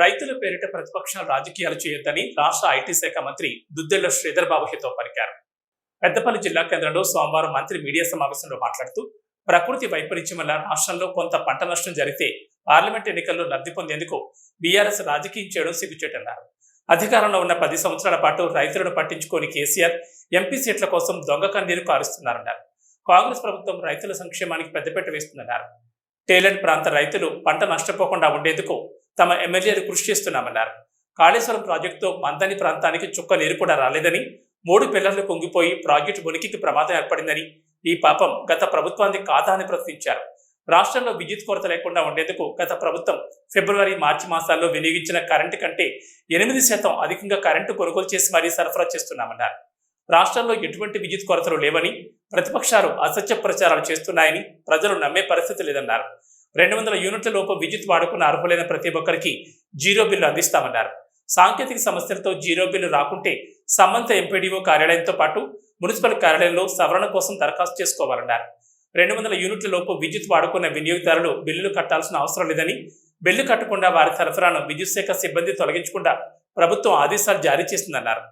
రైతుల పేరిట ప్రతిపక్షాలు రాజకీయాలు చేయొద్దని రాష్ట్ర ఐటీ శాఖ మంత్రి దుద్దెల్ల శ్రీధర్ బాబు హితో పలికారు. పెద్దపల్లి జిల్లా కేంద్రంలో సోమవారం మంత్రి మీడియా సమావేశంలో మాట్లాడుతూ ప్రకృతి వైపరీత్యం వల్ల రాష్ట్రంలో కొంత పంట నష్టం జరిగితే పార్లమెంట్ ఎన్నికల్లో లబ్ధి పొందేందుకు బీఆర్ఎస్ రాజకీయం చేయడం సిగ్గుచేటన్నారు. అధికారంలో ఉన్న పది సంవత్సరాల పాటు రైతులను పట్టించుకోని కేసీఆర్ ఎంపీ సీట్ల కోసం దొంగ కన్నీరు కారుస్తున్నారన్నారు. కాంగ్రెస్ ప్రభుత్వం రైతుల సంక్షేమానికి పెద్దపీట వేస్తుందన్నారు. టేలెంట్ ప్రాంత రైతులు పంట నష్టపోకుండా ఉండేందుకు తమ ఎమ్మెల్యేలు కృషి చేస్తున్నామన్నారు. కాళేశ్వరం ప్రాజెక్టుతో మందని ప్రాంతానికి చుక్క నీరు కూడా రాలేదని మూడు పిల్లర్లు కుంగిపోయి ప్రాజెక్టు ఉనికికి ప్రమాదం ఏర్పడిందని ఈ పాపం గత ప్రభుత్వానికి కాదా అని ప్రశ్నించారు. రాష్ట్రంలో విద్యుత్ కొరత లేకుండా ఉండేందుకు గత ప్రభుత్వం ఫిబ్రవరి మార్చి మాసాల్లో వినియోగించిన కరెంటు కంటే ఎనిమిది శాతం అధికంగా కరెంటు కొనుగోలు చేసి మరీ సరఫరా చేస్తున్నామన్నారు. రాష్ట్రంలో ఎటువంటి విద్యుత్ కొరతలు లేవని ప్రతిపక్షాలు అసత్య ప్రచారాలు చేస్తున్నాయని ప్రజలు నమ్మే పరిస్థితి లేదన్నారు. రెండు వందల యూనిట్ల లోపు విద్యుత్ వాడుకున్న అర్హులైన ప్రతి ఒక్కరికి జీరో బిల్లు అందిస్తామన్నారు. సాంకేతిక సమస్యలతో జీరో బిల్లు రాకుంటే సంబంధిత ఎంపీడీఓ కార్యాలయంతో పాటు మున్సిపల్ కార్యాలయంలో సవరణ కోసం దరఖాస్తు చేసుకోవాలన్నారు. రెండు వందల యూనిట్ల లోపు విద్యుత్ వాడుకున్న వినియోగదారులు బిల్లులు కట్టాల్సిన అవసరం లేదని బిల్లు కట్టకుండా వారి సరఫరాను విద్యుత్ శాఖ సిబ్బంది తొలగించకుండా ప్రభుత్వం ఆదేశాలు జారీ చేసిందన్నారు.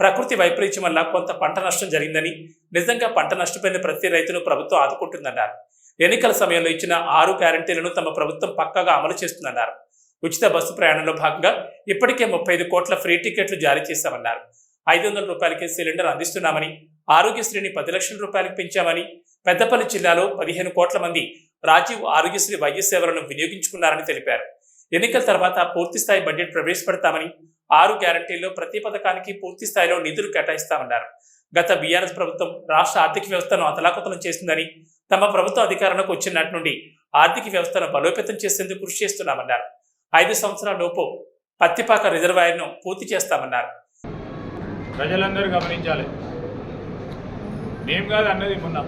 ప్రకృతి వైపరీత్యం వల్ల కొంత పంట నష్టం జరిగిందని నిజంగా పంట నష్టపోయిన ప్రతి రైతును ప్రభుత్వం ఆదుకుంటుందన్నారు. ఎన్నికల సమయంలో ఇచ్చిన ఆరు గ్యారంటీలను తమ ప్రభుత్వం పక్కాగా అమలు చేస్తుందన్నారు. ఉచిత బస్సు ప్రయాణంలో భాగంగా ఇప్పటికే ముప్పై ఐదు కోట్ల ఫ్రీ టికెట్లు జారీ చేశామన్నారు. ఐదు వందల రూపాయలకి సిలిండర్ అందిస్తున్నామని ఆరోగ్యశ్రీని పది లక్షల రూపాయలకు పెంచామని పెద్దపల్లి జిల్లాలో పదిహేను కోట్ల మంది రాజీవ్ ఆరోగ్యశ్రీ వైద్య సేవలను వినియోగించుకున్నారని తెలిపారు. ఎన్నికల తర్వాత పూర్తిస్థాయి బడ్జెట్ ప్రవేశపెడతామని ఆరు గ్యారంటీల్లో ప్రతి పథకానికి పూర్తి స్థాయిలో నిధులు కేటాయిస్తామన్నారు. గత బీఆర్ఎస్ ప్రభుత్వం రాష్ట్ర ఆర్థిక వ్యవస్థను అతలాకుతలం చేసిందని తమ ప్రభుత్వ అధికారంలోకి వచ్చినట్టు నుండి ఆర్థిక వ్యవస్థను బలోపేతం చేసేందుకు కృషి చేస్తున్నామన్నారు. ఐదు సంవత్సరాల లోపు పత్తిపాక రిజర్వాయర్ను పూర్తి చేస్తామన్నారు. ప్రజలందరూ గమనించాలి. మేము కాదు అన్నది మొన్న.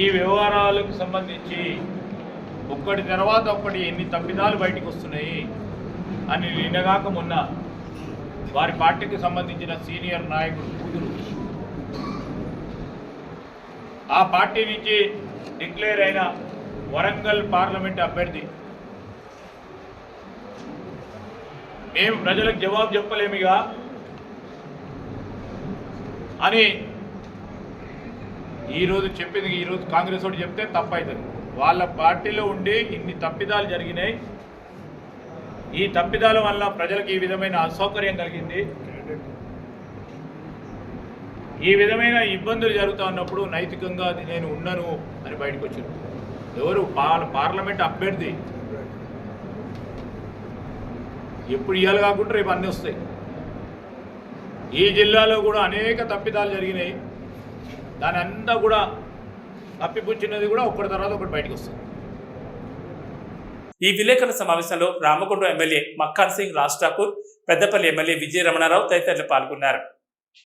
ఈ వ్యవహారాలకు సంబంధించి ఒక్కటి తర్వాత ఒక్కటి ఎన్ని తప్పిదాలు బయటకు వస్తున్నాయి అని నిన్నగాక మొన్న వారి పార్టీకి సంబంధించిన సీనియర్ నాయకుడు కూతురు. ఆ పార్టీ నుంచి డిక్లేర్ అయిన వరంగల్ పార్లమెంట్ అభ్యర్థి. మేము ప్రజలకు జవాబు చెప్పలేమిగా అని ఈరోజు చెప్పింది ఈరోజు కాంగ్రెస్ వాడు చెప్తే తప్పైతుంది. వాళ్ళ పార్టీలో ఉండి ఇన్ని తప్పిదాలు జరిగినాయి ఈ తప్పిదాల వల్ల ప్రజలకు ఈ విధమైన అసౌకర్యం కలిగింది. ఈ విధమైన ఇబ్బందులు జరుగుతూ ఉన్నప్పుడు నైతికంగా నేను ఉన్నను అని బయటకు వచ్చాను ఎవరు పార్లమెంట్ అభ్యర్థి? ఎప్పుడు ఇవ్వాలి కాకుండా రేపు అన్నీ వస్తాయి. ఈ జిల్లాలో కూడా అనేక తప్పిదాలు జరిగినాయి. దాని అంతా కూడా తప్పిపుచ్చినది కూడా ఒకటి తర్వాత ఒకటి బయటకు వస్తుంది. ఈ విలేకరుల సమావేశంలో రామగుండం ఎమ్మెల్యే మక్కాన్ సింగ్ రాజ్ ఠాకూర్ పెద్దపల్లి ఎమ్మెల్యే విజయ రమణారావు తదితరులు పాల్గొన్నారు.